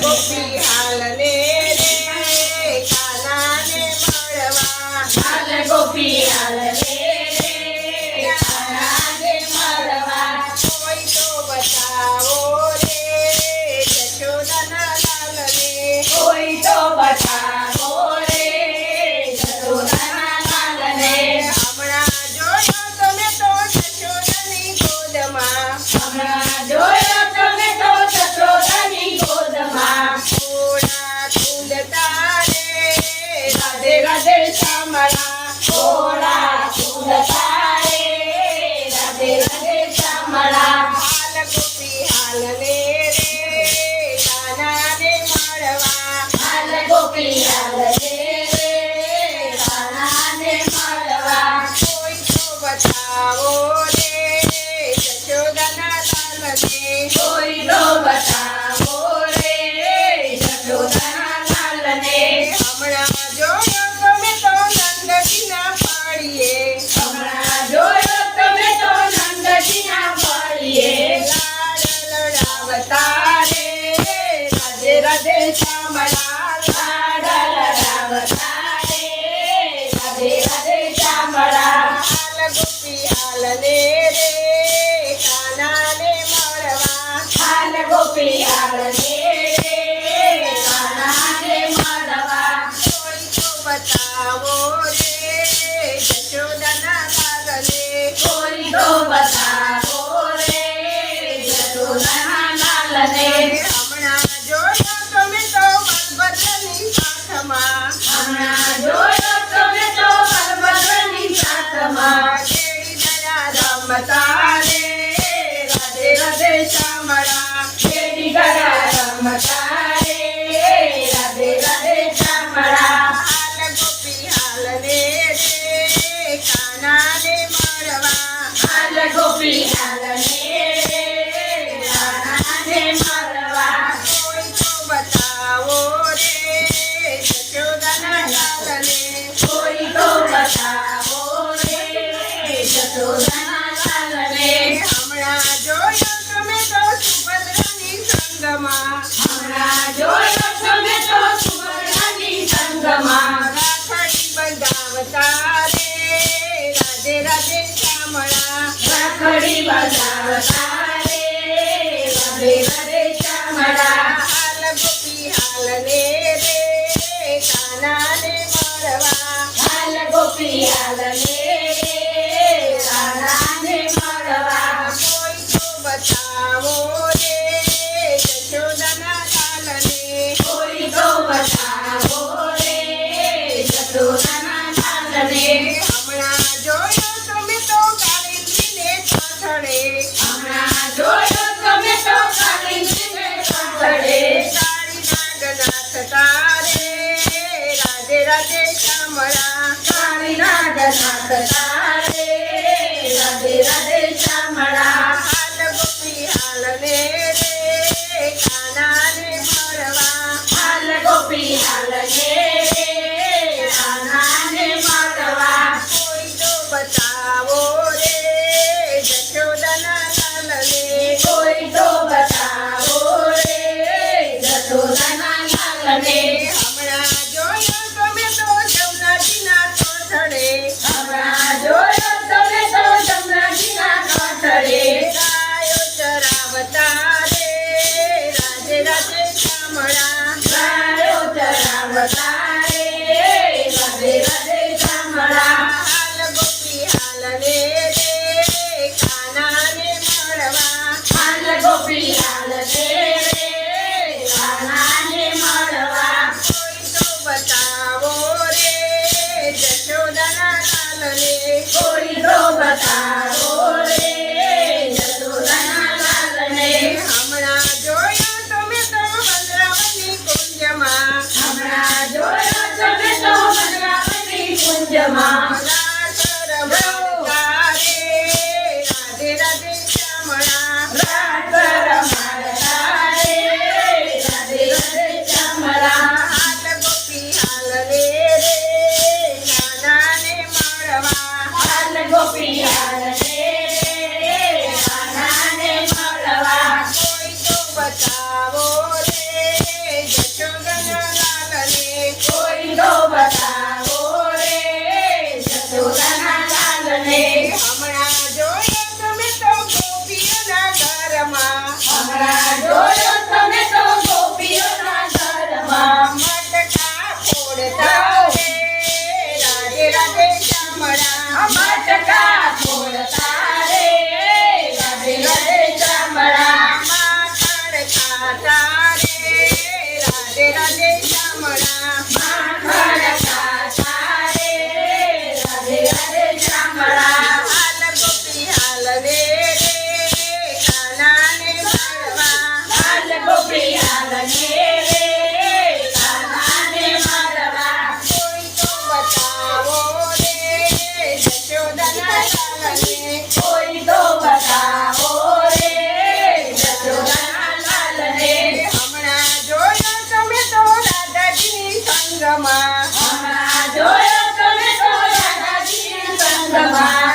Gopi Halale 了呢。membaca ને મરવા. હાલ ગોપી કમળા કાળીનાથ નાથ તારે Radhe Radhe. Cause I Jamais.